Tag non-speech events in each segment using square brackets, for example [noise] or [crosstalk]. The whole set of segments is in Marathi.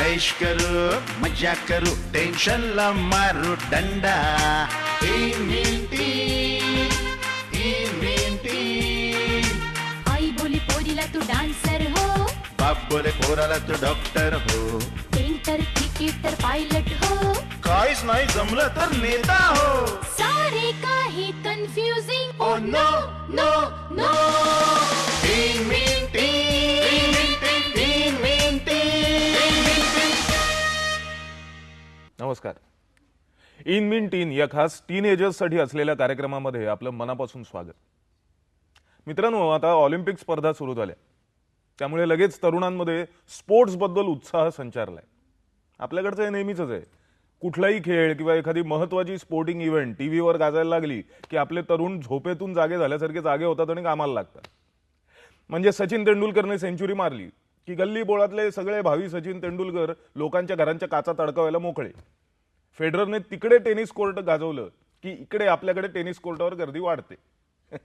ऐश करू मजा करू टेन्शनला मारू दंडा इन्व्हेंटी इन्व्हेंटी आई बोली पोरीला तू डान्सर हो बाप बोले पोराला तू डॉक्टर हो पेंटर क्रिकेटर पायलट हो. काहीच नाही जमलं तर नेता हो. सारे काही confusing oh no no no नमस्कार. इन मिन टीन या खास टीनएजर्ससाठी असलेल्या कार्यक्रमामध्ये आपलं मनापासून स्वागत. मित्रांनो आता ऑलिम्पिक स्पर्धा सुरू झाल्या. त्यामुळे लगेच तरुणांमध्ये स्पोर्ट्सबद्दल उत्साह संचारलाय. आपल्याकडचं हे नेहमीच आहे. कुठलाही खेळ किंवा एखादी महत्वाची स्पोर्टिंग इव्हेंट टी व्हीवर गाजायला लागली की आपले तरुण झोपेतून जागे झाल्यासारखे जागे होतात आणि कामाला लागतात. म्हणजे सचिन तेंडुलकरने सेंचुरी मारली की गल्ली बोळातले सगळे भावी सचिन तेंडुलकर लोकांच्या घरांच्या काचा तडकवायला मोकळे. फेडररने तिकडे टेनिस कोर्ट गाजवलं की इकडे आपल्याकडे टेनिस कोर्टावर गर्दी वाढते. [laughs]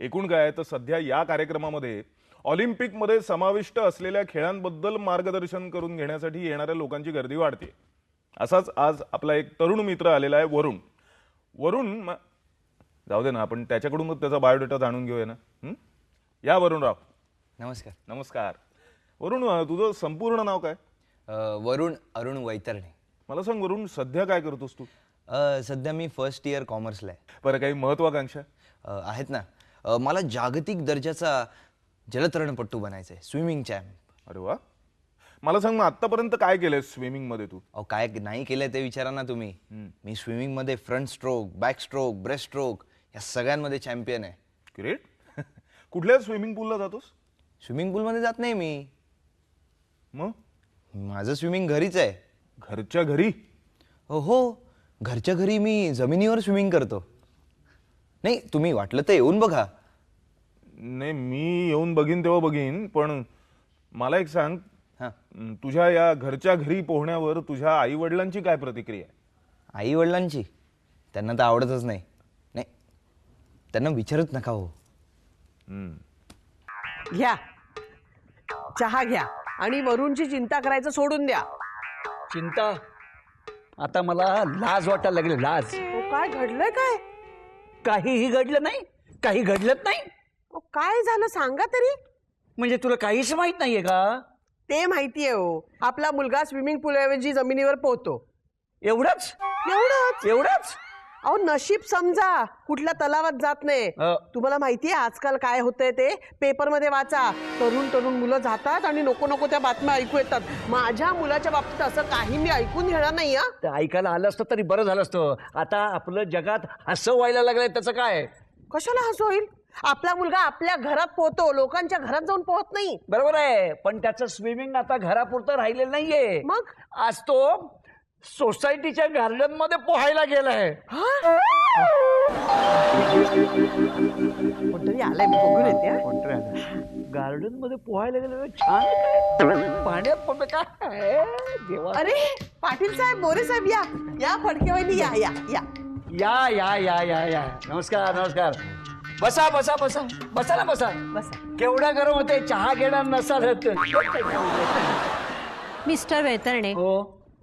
एकूण काय तर सध्या या कार्यक्रमामध्ये ऑलिम्पिकमध्ये समाविष्ट असलेल्या खेळांबद्दल मार्गदर्शन करून घेण्यासाठी येणाऱ्या लोकांची गर्दी वाढते. असाच आज आपला एक तरुण मित्र आलेला आहे वरुण. वरुण जाऊ दे ना आपण त्याच्याकडूनच त्याचा बायोडेटा जाणून घेऊया ना. हं? या वरुणराव. नमस्कार. नमस्कार. वरुण तुझं संपूर्ण नाव काय? वरुण अरुण वैतरणे. मला सांग वरुण सध्या काय करतोस तू? सध्या मी फर्स्ट इयर कॉमर्सला आहे. बरं काही महत्वाकांक्षा? आहेत ना. मला जागतिक दर्जाचा जलतरणपट्टू बनायचं आहे स्विमिंग चॅम्प अरे वा. मला सांग मग आतापर्यंत काय केलंय स्विमिंगमध्ये तू? अहो काय नाही केलं ते विचारा ना तुम्ही. मी स्विमिंगमध्ये front stroke back stroke breast stroke या सगळ्यांमध्ये चॅम्पियन आहे. ग्रेट [laughs] कुठल्या स्विमिंग पूलला जातोस? स्विमिंग पूलमध्ये जात नाही मी. मग? माझं स्विमिंग घरीच आहे. घरच्या घरी? हो हो. घरच्या घरी मी जमिनीवर स्विमिंग करतो. नाही तुम्ही वाटलं तर येऊन बघा. नाही मी येऊन बघीन तेव्हा बघीन पण मला एक सांग. हां. तुझ्या या घरच्या घरी पोहण्यावर तुझ्या आई वडिलांची काय प्रतिक्रिया आहे? आई वडिलांची त्यांना तर आवडतच नाही. नाही त्यांना विचारत नका हो. घ्या. चहा घ्या आणि वरूनची चिंता करायचं सोडून द्या. चिंता? आता मला लाज वाटायला लागली लाज. अहो, काय घडलंय काय? काहीही घडलं नाही काही घडलंच नाही. काय झालं सांगा तरी. म्हणजे तुला काहीच माहीत नाहीये का? ते माहितीये हो. आपला मुलगा स्विमिंग पूलऐवजी जमिनीवर पोहतो. एवढंच? एवढंच. एवढंच? अहो नशीब समजा. कुठल्या तलावात जात नाही. अ. तुम्हाला माहितीये आजकाल काय होतंय ते? पेपरमध्ये वाचा. तरुण तरुण मुलं जातात आणि नको नको त्या बातम्या ऐकू येतात. माझ्या मुलाच्या बाबतीत असं काही मी ऐकून घेणार नाही हा. ते ऐकायला आलं असतं तरी बरं झालं असतं. आता आपलं जगात असं व्हायला लागलंय त्याचं काय? कशाला हसू होईल आपला मुलगा आपल्या घरात पोहतो लोकांच्या घरात जाऊन पोहत नाही. बरोबर आहे पण त्याचं स्विमिंग आता घरापुरतं राहिलेलं नाहीये. मग? आज तो सोसायटीच्या गार्डनमध्ये पोहायला गेलाय. कोणतरी आलंय मी बघून येते हा. गार्डनमध्ये पोहायला गेलं छान पाण्यात पण काय देवा. अरे पाटील साहेब मोरे साहेब या. या फडकेवाली या या या. या या या या या. नमस्कार नमस्कार. बसा बसा बसा. बसा ना बसा. बसा. केवढ्या गरम होते चहा घेणार नसाल मिस्टर वेतरणे हो.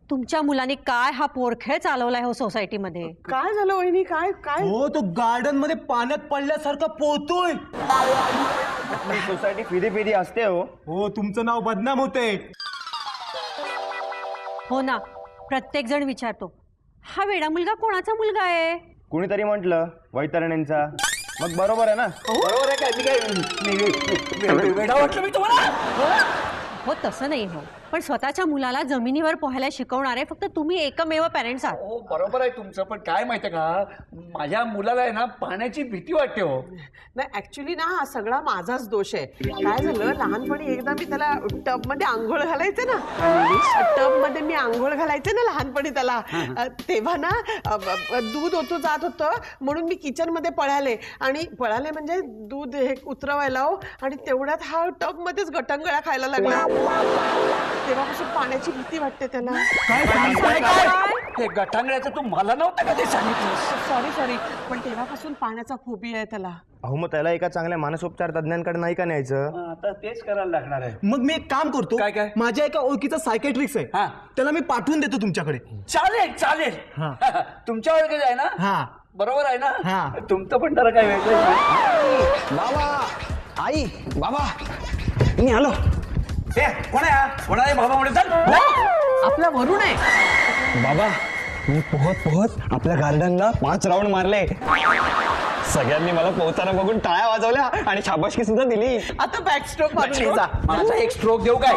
तुमच्या मुलाने काय हा पोरखेळ चालवलाय हो सोसायटीमध्ये? काय झालं वहिनी? काय काय? हो तो गार्डनमध्ये पाण्यात पडल्यासारखा पोहतोय. सोसायटी फिरी फिरी असते हो. हो तुमचं नाव बदनाम होते. हो ना प्रत्येक जण विचारतो हा वेडा मुलगा कोणाचा मुलगा आहे? कुणीतरी म्हटलं वैतरणींचा. मग बरोबर आहे ना? बरोबर आहे काय? मी काय वेडा वाटलं मी तुम्हाला? हो तसं नाही हो. पण स्वतःच्या मुलाला जमिनीवर पोहायला शिकवणारे फक्त तुम्ही एकमेव पॅरेंट्स आहात. हो बरोबर आहे तुमचं पण काय माहितीये का? माझ्या मुलाला आहे ना पाण्याची भीती वाटते हो. नाही ऍक्च्युली ना हा सगळा माझाच दोष आहे. काय झालं? लहानपणी एकदा मी त्याला टबमध्ये आंघोळ घालायचे ना टबमध्ये मी आंघोळ घालायचे ना लहानपणी त्याला. अ, तेव्हा ना अ, ब- ब- दूध ओतू जात होतं म्हणून मी किचनमध्ये पळाले. आणि पळाले म्हणजे दूध हे उतरवायला हो आणि तेवढ्यात हा टब मध्येच गटंगळ्या खायला लागला. तेव्हापासून पाण्याची भीती वाटते त्याला. काय सांगताय काय? हे गटांगड्याचं तू मला नव्हतं का ते सांगितलं सॉरी सॉरी पण तेव्हापासून पाण्याचा फोबिया आहे त्याला. अहो मग त्याला एका चांगल्या मानसोपचार तज्ञांकडे नाही का न्यायचं? आता तेच करायला लागणार आहे. मग मी एक काम करतो. काय, काय? माझ्या एका ओळखीचा सायकेट्रिक्स आहे. हा. त्याला मी पाठवून देतो तुमच्याकडे. चालेल चालेल. [laughs] तुमच्या ओळखीचं आहे ना? हा. बरोबर आहे ना? हा. तुमचं पण जरा काय वेगळं आहे. बाबा आई बाबा. मी आलो. कोण आहे हा? कोण आहे? बाबा म्हणून चल. आपला वरुण आहे. बाबा मी पोहत पोहत आपल्या गार्डनला पाच राऊंड मारले. सगळ्यांनी मला पोहताना बघून टाळ्या वाजवल्या आणि शाबासकी सुद्धा दिली. आता बॅकस्ट्रोक मारून ये जा माझा एक स्ट्रोक देऊ काय?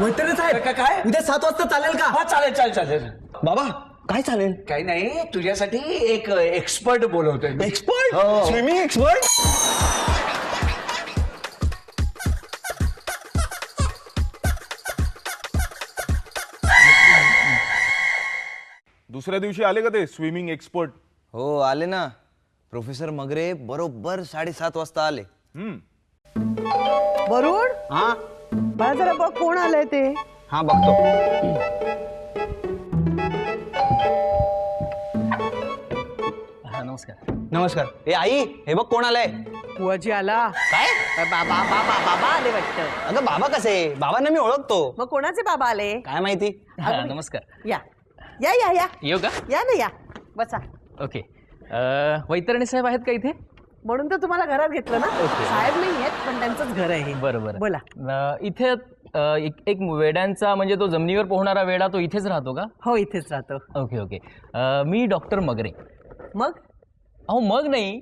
वैतरणी साहेब काय- काय? उद्या सात वाजता चालेल का? हा चालेल चालेल चालेल. बाबा काय चालेल? काही नाही तुझ्यासाठी एक एक्सपर्ट बोलवतोय मी. एक्सपर्ट हो. स्विमिंग एक्सपर्ट दुसऱ्या दिवशी आले का ते स्विमिंग एक्सपर्ट? हो आले ना. प्रोफेसर मगरे बरोबर साडेसात वाजता आले. वरुण? हा? मला जरा बघ कोण आलंय ते. हा बघतो. नमस्कार. नमस्कार. ए आई हे बघ कोण आलंय. बुवाजी आला. काय? बाबा बाबा बाबा आले वाटतं. अगं बाबा कसे? बाबांना मी ओळखतो. मग कोणाचे बाबा आले? काय माहिती? नमस्कार. या. या या या. येऊ का? या ना या. बसा. ओके. वैतरणी साहेब आहेत का इथे? म्हणून तर तुम्हाला घरात घेतलं ना. साहेब नाही आहेत पण त्यांचंच घर आहे हे. बरोबर बोला. इथे अ, एक एक वेड्यांचा म्हणजे तो जमिनीवर पोहणारा वेडा तो इथेच राहतो का? हो इथेच राहतो. Okay okay. अ, मी डॉक्टर मगरे. मग? अहो मग नाही.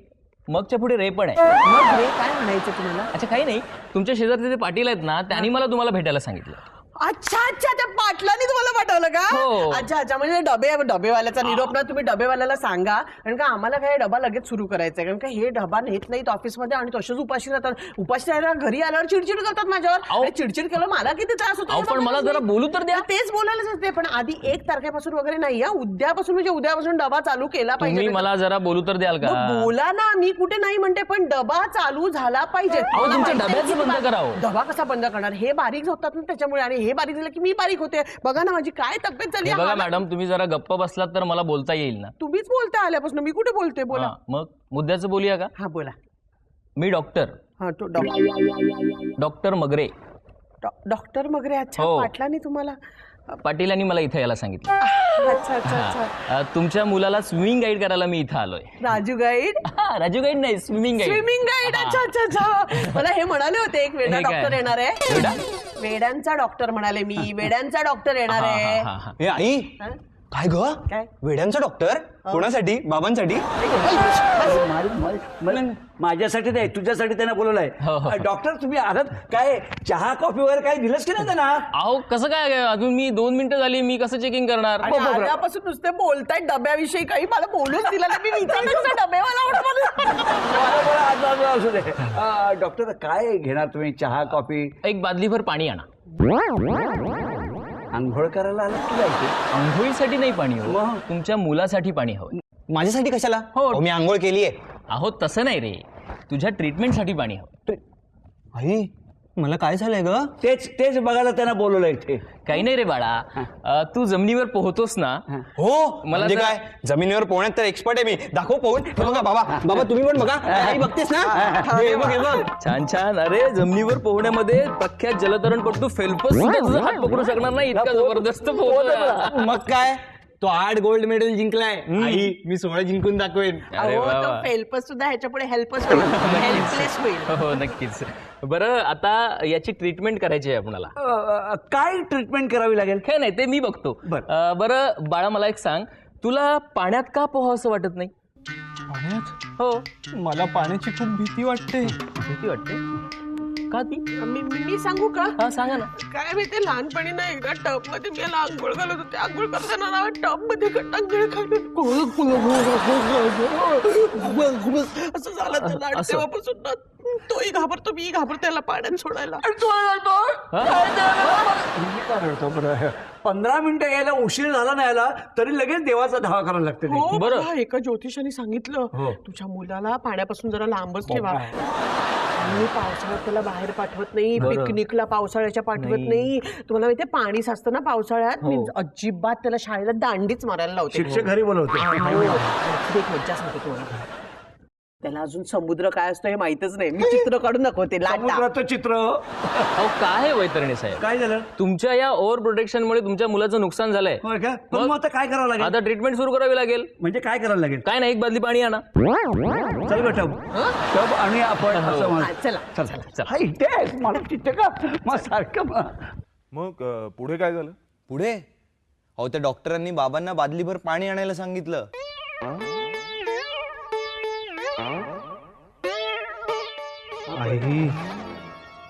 मगच्या पुढे रे पण आहे. मग रे काय म्हणायचं तुम्हाला? अच्छा काही नाही. तुमच्या शेजारचे जे पाटील आहेत ना त्यांनी मला तुम्हाला भेटायला सांगितलं. अच्छा अच्छा त्या पाटलांनी तुम्हाला पाठवलं का? हो. अच्छा अच्छा म्हणजे डबे डबेवाल्याचा निरोप ना तुम्ही डबेवाल्याला सांगा. कारण का आम्हाला काय डबा लगेच सुरू करायचा आहे. कारण का हे डबा नेत नाहीत ऑफिसमध्ये आणि तसेच उपाशी राहतात. उपाशी राहायला घरी आल्यावर चिडचिड करतात माझ्यावर. अहो. चिडचिड केलं मला किती त्रास होतो? अहो, हे पण मला जरा. बोलू तर द्या. तेच बोलायलाच असते. पण आधी एक तारखेपासून वगैरे नाही या उद्यापासून म्हणजे उद्यापासून डबा चालू केला पाहिजे. मला जरा बोलू तर द्याल का? मग बोला ना मी कुठे नाही म्हणते पण डबा चालू झाला पाहिजे. अहो, तुमच्या डब्याचं बंद. डबा कसा बंद करणार? हे बारीक होतात ना त्याच्यामुळे आणि हे बारीक झालं की मी बारीक होते. बघा ना माझी काय तब्येत झाली हे बघा मॅडम तुम्ही जरा गप्प बसलात तर मला बोलता येईल ना. तुम्हीच बोलता आल्यापासून. मी कुठे बोलते? बोला. हा, मग मुद्द्याचं बोलूया का? हा बोला. मी डॉक्टर. हा तो डॉक्टर मगरे. डॉ- डॉक्टर मगरे अच्छा. हो. पाटलानी तुम्हाला पाटील यांनी मला इथे यायला सांगितलं. अच्छा अच्छा अच्छा. अ, तुमच्या मुलाला स्विमिंग गाईड करायला मी इथं आलोय. राजू गाईड? हा, राजू गाईड नाही स्विमिंग गाईड. Swimming guide? अच्छा अच्छा अच्छा. मला हे म्हणाले होते एक वेडा हे काय? डॉक्टर येणार आहे. वेडा? वेड्यांचा डॉक्टर म्हणाले मी वेड्यांचा डॉक्टर येणार आहे. हा, आई? काय ग? काय? वेड्यांचा डॉक्टर कोणासाठी? बाबांसाठी? माझ्यासाठी नाही तुझ्यासाठी त्यांना हो, हो. बोलवलंय डॉक्टर तुम्ही आलात काय चहा कॉफी वगैरे काही दिलंच की नाही त्यांना? अहो कसं काय अजून मी दोन मिनिटं झाली मी कसं चेकिंग करणार? आणि आल्यापासून नुसते बोलताय डब्याविषयी काही मला बोलूच दिला नाही. मी विचारलं कसं डबेवाला आवडत मला. बरं, बरं, आज- आज- आज असू दे अं, डॉक्टर काय घेणार तुम्ही? चहा कॉफी एक बादलीभर पाणी आणा. आंघोळ करायला आलात की जायचे. आंघोळीसाठी नाही पाणी हो मग? तुमच्या मुलासाठी पाणी हवं. माझ्यासाठी कशाला? हो. अहो, मी आंघोळ केलीये. अहो तसं नाही रे. तुझ्या ट्रीटमेंटसाठी पाणी हवं. आई मला काय झालंय ग? तेच तेच बघायला त्यांना बोलवलं इथे. काही नाही रे बाळा. अ, तू जमिनीवर पोहतोस ना? हो. मला म्हणजे जरा- काय? जमिनीवर पोहण्यात तर एक्सपर्ट आहे मी. दाखव पोहून. हे बघा बाबा बाबा तुम्ही पण बघा. आई बघतेस ना? हे. बघ हे बघ. छान छान. अरे जमिनीवर पोहण्यामध्ये प्रख्यात जलतरणपटू फेल्पस सुद्धा तुझा हात पकडू शकणार नाही. इतका जबरदस्त पोहतो मग काय? तो आठ गोल्ड मेडल जिंकलाय. आई मी सोळा जिंकून दाखवेन. अरे अहो वा तो वा. फेल्पस सुद्धा ह्याच्या पुढे हेल्पच [laughs] होईल हेल्पलेस होईल. हो नक्कीच. बरं आता याची ट्रीटमेंट करायची आहे आपणाला. अं, काय ट्रीटमेंट करावी लागेल? काय नाही ते मी बघतो. बरं. अ, बरं बाळा मला एक सांग. तुला पाण्यात का पोहावं असं वाटत नाही? पाण्यात? हो. मला पाण्याची खूप भीती वाटते. भीती वाटते? का ती? मी मी- सांगू का? हा सांगा ना. काय माहिती लहानपणी ना एकदा टबमध्ये मी याला आंघोळ घालत होते. आंघोळ करताना ना टबमध्ये गटांगळ असं झालं त्याला आणि असं. तेव्हापासून ना तोही घाबरतो मी घाबरतो त्याला पाण्यात सोडायला. मी काय म्हणतो बरं? पंधरा मिनिटं यायला उशीर झाला नाही यायला तरी लगेच देवाचा धावा करायला लागते ते. हो बरं. बरं एका ज्योतिषाने सांगितलं हो. तुझ्या मुलाला पाण्यापासून जरा लांबच ठेवा. मी पावसाळ्यात त्याला बाहेर पाठवत नाही पिकनिकला पावसाळ्याच्या पाठवत नाही. तुम्हाला माहितीये पाणी साचतं ना पावसाळ्यात? मी अजिबात त्याला शाळेला दांडीच मारायला लावते. शिक्षक घरी बोलवते. हो. आणखी एक मज्जा सांगते तुम्हाला. त्याला अजून समुद्र काय असतो हे माहितच नाही. मी चित्र [laughs] काढून दाखवते लाटा. समुद्राचं चित्र. अहो काय आहे वैतरणी साहेब? काय झालं? तुमच्या या ओव्हर प्रोटेक्शनमुळे तुमच्या मुलाचं नुकसान झालंय. होय का? पण मग आता काय करावं लागेल? आता ट्रीटमेंट सुरू करावी लागेल. म्हणजे काय करायला लागेल? काय नाही एक बादली पाणी आणा. चल ग टब टब आणि आपण. असं म्हण- हा, चला चला. हा, इथे आहे. मला चित्त का? मग सारखं मग. मग अं, पुढे काय झालं? पुढे? अहो त्या डॉक्टरांनी बाबांना बादलीभर पाणी आणायला सांगितलं. आई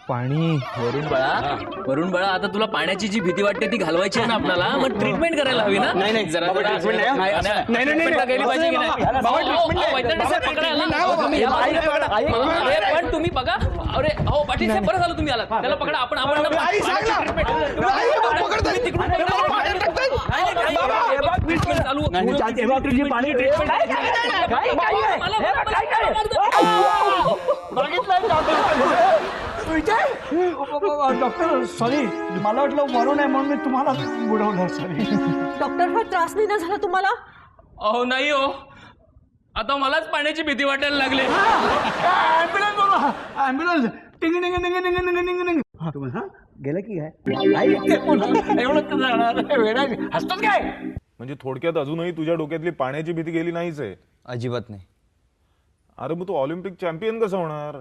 पाणी वरुण बाळा वरुण बाळा आता तुला पाण्याची जी भीती वाटते ती घालवायची आहे ना आपल्याला मग ट्रीटमेंट करायला हवी ना नाही, नाही. जरा बाबा, जरा- treatment नाही, हा. नाही, असं- नाही, नाही, नाही, treatment नाही. गेली पाहिजे की नाही बाबा, अहो, बाबा, अहो, treatment अहो, नाही. वैद्यनाथ साहेब, पकडा याला. नाही, बाबा, तुम्ही पकडा. अरे पण तुम्ही बघा अरे अहो पाटील साहेब बरं झालं तुम्ही आलात त्याला पकडा आपण आपण आई, सांग ना. आई, बाबा, पकडताय. ट्रीटमेंट चालू नाही, नाही, चालते. हे बघ, तुझी पाणी ट्रीटमेंट काय, काय, काय, काय, काय, मला- हे बघ, काय, काय? डॉक्टर सॉरी मला वाटलं वरून आहे म्हणून मी तुम्हाला बुडवलं सॉरी डॉक्टर फार त्रास नाही ना झाला तुम्हाला? अहो नाही हो. आता मलाच पाण्याची भीती वाटायला लागली. ऍम्ब्युलन्स बोलवा. ऍम्ब्युलन्स टिंग टिंग टिंग टिंग टिंग टिंग टिंग. हा हा? गेलं की काय. एवढं जाणार वेडा हसतोच काय? म्हणजे थोडक्यात अजूनही तुझ्या डोक्यातली पाण्याची भीती गेली नाहीच आहे. अजिबात नाही. अरे मग तू ऑलिम्पिक चॅम्पियन कसं होणार?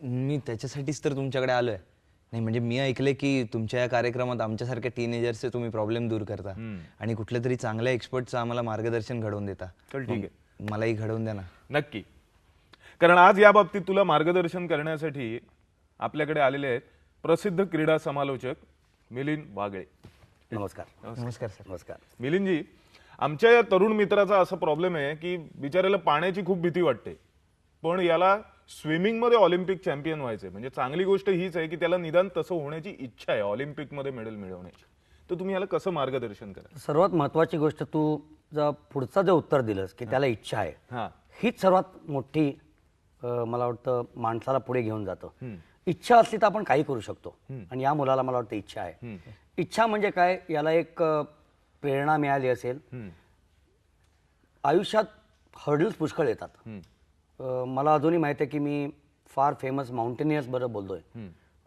मी त्याच्यासाठीच तर तुमच्याकडे आलोय. नाही म्हणजे मी ऐकलंय की तुमच्या या कार्यक्रमात आमच्यासारख्या टीनेजर्सचे तुम्ही प्रॉब्लेम दूर करता. आणि कुठल्या तरी चांगल्या एक्सपर्टचं आम्हाला मार्गदर्शन घडवून देता. चल ठीक आहे. मलाही घडवून द्या ना. नक्की. कारण आज या बाबतीत तुला मार्गदर्शन करण्यासाठी आपल्याकडे आलेले आहेत प्रसिद्ध क्रीडा समालोचक मिलिंद वागळे. नमस्कार. नमस्कार सर. नमस्कार. मिलिंदजी आमच्या या तरुण मित्राचा असा प्रॉब्लेम आहे की बिचाऱ्याला पाण्याची खूप भीती वाटते. पण याला स्विमिंगमध्ये ऑलिम्पिक चॅम्पियन व्हायचंय. म्हणजे चांगली गोष्ट हीच आहे की त्याला निदान तसं होण्याची इच्छा आहे ऑलिम्पिकमध्ये मेडल मिळवण्याची. तर तुम्ही याला कसं मार्गदर्शन करा सर्वात महत्वाची गोष्ट तू जर पुढचं जे उत्तर दिलंस की त्याला इच्छा आहे हा. हीच सर्वात मोठी मला वाटतं माणसाला पुढे घेऊन जातं. इच्छा असली तर आपण काही करू शकतो. आणि या मुलाला मला वाटतं इच्छा आहे. इच्छा म्हणजे काय? याला एक प्रेरणा मिळाली असेल आयुष्यात हर्डल्स पुष्कळ येतात. मला अजूनही माहिती आहे की मी फार फेमस माउंटेनियर्स बरं बोलतोय.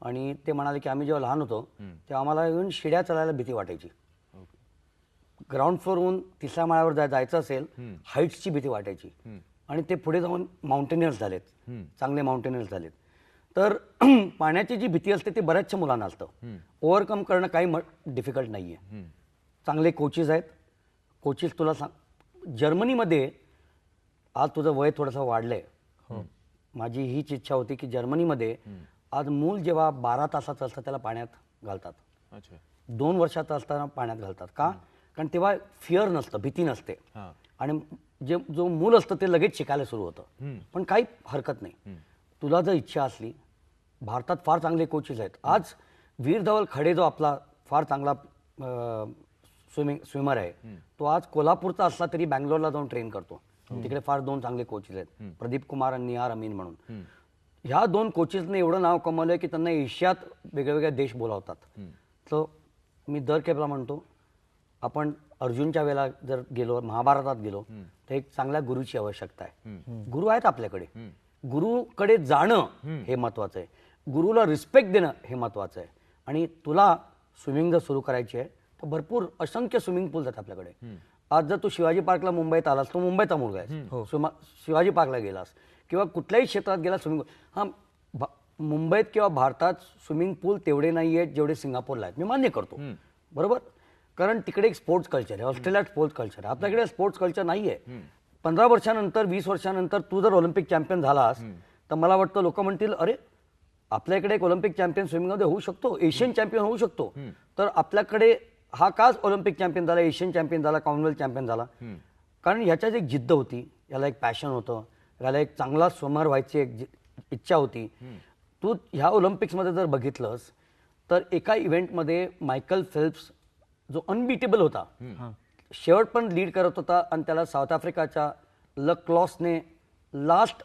आणि ते म्हणाले की आम्ही जेव्हा लहान होतो तेव्हा आम्हाला येऊन शिड्या चालायला भीती वाटायची. ग्राउंड फ्लोअरहून तिसऱ्या माळ्यावर जाय- जायचं असेल हाईट्सची भीती वाटायची. आणि ते पुढे जाऊन माउंटेनियर्स झालेत. चांगले माउंटेनियर्स झालेत. तर [clears throat] पाण्याची जी भीती असते ती बऱ्याचशा मुलांना असतं. ओव्हरकम करणं काही डिफिकल्ट नाही आहे चांगले कोचेस आहेत. कोचेस तुला सांग जर्मनीमध्ये आज तुझं वय थोडंसं वाढलंय. माझी हीच इच्छा होती की जर्मनीमध्ये आज मूल जेव्हा बारा तासाचं असतं त्याला पाण्यात घालतात. दोन वर्षाचं असताना पाण्यात घालतात. का? कारण तेव्हा फिअर नसतं भीती नसते. हा. आणि जे जो मूल असतं ते लगेच शिकायला सुरू होतं. पण काही हरकत नाही. तुला जर इच्छा असली भारतात फार चांगले कोचेस आहेत. आज वीर धवल खडे जो आपला फार चांगला स्विमिंग स्विमर आहे. तो आज कोल्हापूरचा असला तरी बँगलोरला जाऊन ट्रेन करतो. तिकडे फार दोन चांगले कोचेस आहेत. प्रदीप कुमार आणि निहार अमीन म्हणून. ह्या दोन कोचेसने एवढं नाव कमवलंय की त्यांना एशियात वेगवेगळे देश बोलावतात. तर मी दर केपला म्हणतो आपण अर्जुनच्या वेळेला जर गेलो महाभारतात गेलो तर एक चांगल्या गुरुची आवश्यकता आहे. गुरु आहेत आपल्याकडे. गुरुकडे जाणं हे महत्वाचं आहे. गुरुला रिस्पेक्ट देणं हे महत्वाचं आहे. आणि तुला स्विमिंग जर सुरू करायची आहे तर भरपूर असंख्य स्विमिंग पूल आहेत आपल्याकडे. आज जर तू शिवाजी पार्कला मुंबईत आलास तू मुंबईचा मुलगा आहेस स्विमा- शिवाजी पार्कला गेलास किंवा कुठल्याही क्षेत्रात गेला स्विमिंग हा मुंबईत किंवा भारतात स्विमिंग पूल तेवढे नाही आहेत जेवढे सिंगापूरला आहेत. मी मान्य करतो. बरोबर? कारण तिकडे एक स्पोर्ट्स कल्चर आहे ऑस्ट्रेलियात स्पोर्ट्स कल्चर आहे. आपल्याकडे स्पोर्ट्स कल्चर नाही आहे पंधरा वर्षानंतर वीस वर्षानंतर तू जर ऑलिम्पिक चॅम्पियन झालास तर मला वाटतं लोक म्हणतील अरे आपल्या इकडे एक ऑलिम्पिक चॅम्पियन स्विमिंगमध्ये होऊ शकतो एशियन चॅम्पियन होऊ शकतो. तर आपल्याकडे हा काच ऑलिम्पिक चॅम्पियन झाला एशियन चॅम्पियन झाला कॉमनवेल्थ चॅम्पियन झाला. कारण ह्याच्यात एक जिद्द होती याला एक पॅशन होतं याला एक चांगला स्विमर व्हायची एक जि- इच्छा होती. तू ह्या ऑलिम्पिक्समध्ये जर बघितलंस तर एका इव्हेंटमध्ये मायकल फेल्प्स जो अनबिटेबल होता शेवट पण लीड करत होता आणि त्याला साऊथ आफ्रिकाच्या ल क्लॉसने लास्ट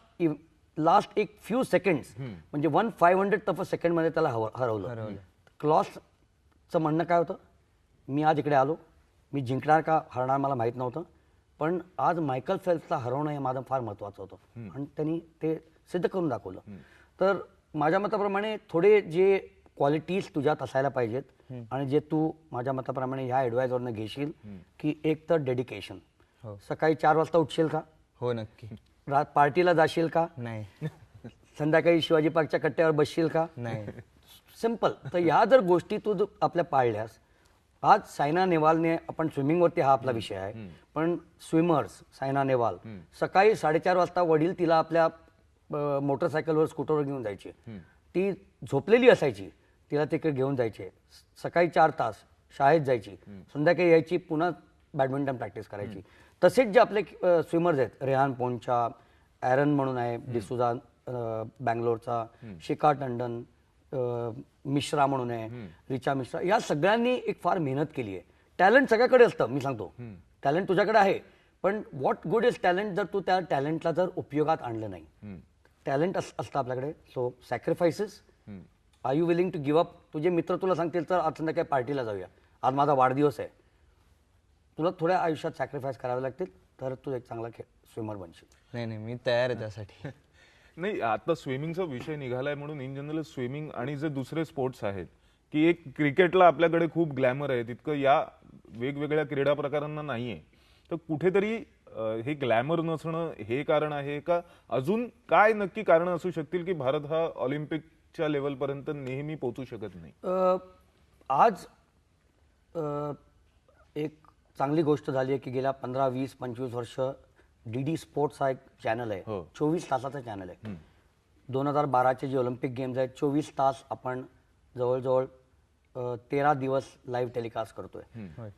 लास्ट एक फ्यू सेकंड्स म्हणजे वन फाईव्ह हंड्रेड अ सेकंडमध्ये त्याला हव हरवलं. क्लॉसचं म्हणणं काय होतं? मी आज इकडे आलो. मी जिंकणार का हरणार मला माहीत नव्हतं. पण आज मायकल फेल्प्सला हरवणं हे माझं फार महत्त्वाचं होतं. आणि त्यांनी ते सिद्ध करून दाखवलं. तर माझ्या मताप्रमाणे थोडे जे क्वालिटीज तुझ्यात असायला पाहिजेत आणि जे तू माझ्या मताप्रमाणे ह्या ॲडवायजरनं घेशील की एक तर डेडिकेशन सकाळी चार वाजता उठशील का? हो नक्की. रात पार्टीला जाशील का? नाही. संध्याकाळी शिवाजी पार्कच्या कट्ट्यावर बसशील का? नाही. सिंपल तर ह्या जर गोष्टी तू आपल्या पाळल्यास आज सायना नेहवालने आपण स्विमिंगवरती हा आपला विषय आहे. पण स्विमर्स सायना नेहवाल सकाळी साडेचार वाजता वडील तिला आपल्या मोटरसायकलवर स्कूटरवर घेऊन जायचे. ती झोपलेली असायची. तिला तिकडे घेऊन जायचे. सकाळी चार तास शाळेत जायची. संध्याकाळी यायची पुन्हा बॅडमिंटन प्रॅक्टिस करायची. तसेच जे आपले स्विमर्स आहेत रेहान पोनचा ॲरन म्हणून आहे डिसुजा अ, बँगलोरचा शिका टंडन मिश्रा म्हणून आहे रिचा मिश्रा. या सगळ्यांनी एक फार मेहनत केली आहे. टॅलेंट सगळ्याकडे असतं मी सांगतो. टॅलेंट तुझ्याकडे आहे पण व्हॉट गुड इज टॅलेंट जर तू त्या टॅलेंटला जर उपयोगात आणलं नाही? टॅलेंट असतं आपल्याकडे. So sacrifices are you willing to give up तुझे मित्र तुला सांगतील तर आज संध्याकाळी पार्टीला जाऊया. आज माझा वाढदिवस आहे. तुला थोड्या आयुष्यात सॅक्रिफाईस करावे लागतील तर तू एक चांगला खे स्विमर बनशील. नाही नाही मी तयार आहे त्यासाठी. [laughs] नाही आता स्विमिंगचा विषय निघालाय म्हणून इन जनरल स्विमिंग आणि जे दुसरे स्पोर्ट्स आहेत की एक क्रिकेटला आपल्याकडे खूप ग्लॅमर आहे तितकं या वेगवेगळ्या क्रीडा प्रकारांना नाही आहे तर कुठेतरी हे ग्लॅमर नसणं हे कारण आहे का? अजून काय नक्की कारण असू शकतील की भारत हा ऑलिम्पिकच्या लेवलपर्यंत नेहमी पोचू शकत नाही? आज एक चांगली गोष्ट झाली आहे की गेल्या पंधरा वीस पंचवीस वर्ष डी डी स्पोर्ट्स हा एक चॅनल आहे. हो. चोवीस तासाचा चॅनल आहे. दोन हजार बाराचे जे ऑलिम्पिक गेम्स आहेत चोवीस तास आपण जवळजवळ तेरा दिवस लाईव्ह टेलिकास्ट करतोय.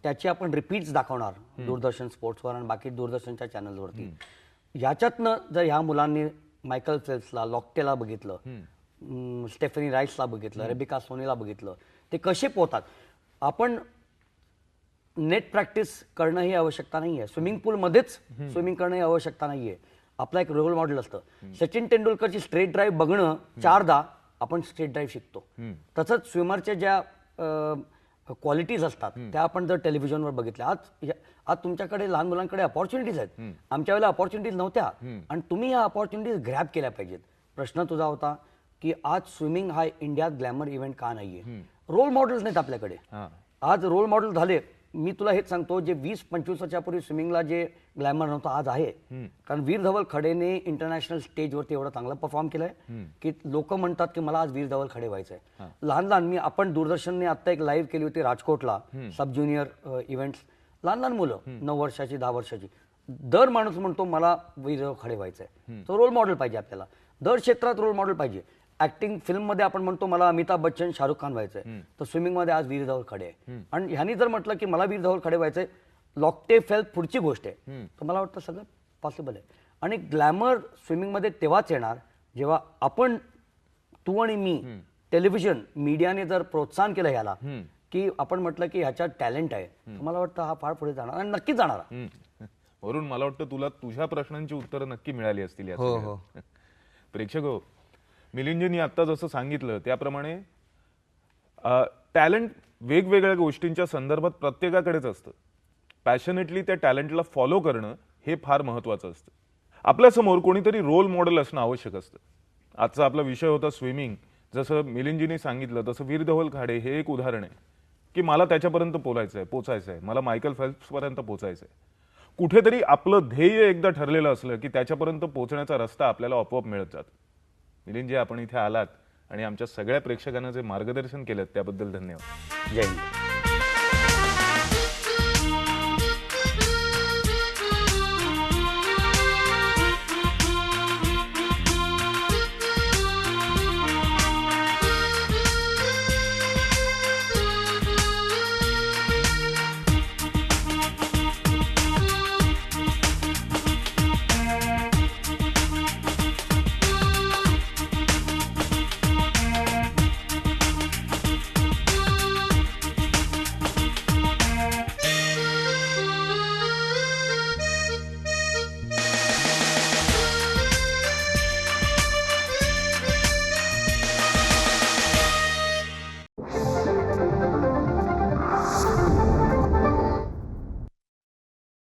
त्याची आपण रिपीट्स दाखवणार दूरदर्शन स्पोर्ट्सवर आणि बाकी दूरदर्शनच्या चॅनल्सवरती. याच्यातनं जर ह्या मुलांनी मायकल फेल्प्सला लॉकटेला बघितलं स्टेफनी राईसला बघितलं रेबिका सोनीला बघितलं ते कसे पोहतात? आपण नेट प्रॅक्टिस करणं ही आवश्यकता नाही आहे स्विमिंग पूलमध्येच स्विमिंग करणं ही आवश्यकता नाही आहे आपला एक रोल मॉडेल असतं. सचिन तेंडुलकरची स्ट्रेट ड्राईव्ह बघणं चारदा आपण स्ट्रेट ड्राईव्ह शिकतो. तसंच स्विमरच्या ज्या क्वालिटीज असतात त्या आपण जर टेलिव्हिजनवर बघितल्या. आज आज तुमच्याकडे लहान मुलांकडे अपॉर्च्युनिटीज आहेत. आमच्या वेळेला अपॉर्च्युनिटीज नव्हत्या. आणि तुम्ही या अपॉर्च्युनिटीज ग्रॅब केल्या पाहिजेत. प्रश्न तुझा होता की आज स्विमिंग हा इंडियात ग्लॅमर इव्हेंट का नाहीये? रोल मॉडेल्स नाहीत आपल्याकडे. आज रोल मॉडेल झाले मी तुला हेच सांगतो जे वीस पंचवीस वर्षापूर्वी स्विमिंगला जे ग्लॅमर नव्हतं आज आहे. कारण वीर धवल खडेने इंटरनॅशनल स्टेजवरती एवढा चांगला परफॉर्म केलाय की लोक म्हणतात की मला आज वीर धवल खडे व्हायचंय. लहान लहान मी आपण दूरदर्शनने आता एक लाईव्ह केली होती राजकोटला सब ज्युनियर इव्हेंट्स लहान लहान मुलं नऊ वर्षाची दहा वर्षाची. दर माणूस म्हणतो मला वीर धवल खडे व्हायचंय. तो रोल मॉडेल पाहिजे आपल्याला. दर क्षेत्रात रोल मॉडेल पाहिजे. ऍक्टिंग फिल्ममध्ये आपण म्हणतो मला अमिताभ बच्चन शाहरुख खान व्हायचंय. तर स्विमिंगमध्ये आज वीर धवल खडे आहे आणि ह्यांनी जर म्हटलं की मला वीर धवल खडे व्हायचंय लॉकटे फेल पुढची गोष्ट आहे. तर मला वाटतं सगळं पॉसिबल आहे. आणि ग्लॅमर स्विमिंगमध्ये तेव्हाच येणार जेव्हा आपण तू आणि मी टेलिव्हिजन मीडियाने जर प्रोत्साहन केलं ह्याला की आपण म्हटलं की ह्याच्यात टॅलेंट आहे तर मला वाटतं हा फार पुढे जाणार. आणि नक्कीच जाणार हा. [laughs] वरून मला वाटतं तुला तुझ्या प्रश्नांची उत्तरं नक्की मिळाली असतील हो, सगळ्यात. [laughs] प्रेक्षक हो मिलिंदजींनी आता जसं सांगितलं त्याप्रमाणे टॅलेंट वेगवेगळ्या गोष्टींच्या संदर्भात प्रत्येकाकडेच असतं. पॅशनेटली त्या टॅलेंटला फॉलो करणं हे फार महत्वाचं असतं. आपल्यासमोर कोणीतरी रोल मॉडेल असणं आवश्यक असतं. आजचा आपला विषय होता स्विमिंग. जसं मिलिंदजींनी सांगितलं तसं वीर धवल खाडे हे एक उदाहरण आहे की मला त्याच्यापर्यंत पोलायचं आहे पोचायचं आहे. मला मायकल फेल्प्सपर्यंत पोचायचं आहे. कुठेतरी आपलं ध्येय एकदा ठरलेलं असलं की त्याच्यापर्यंत पोचण्याचा रस्ता आपल्याला आपोआप मिळत जातो. मिलिंदजी आपण इथे आलात आणि आमच्या सगळ्या प्रेक्षकांना जे मार्गदर्शन केलं त्याबद्दल धन्यवाद. जय हिंद.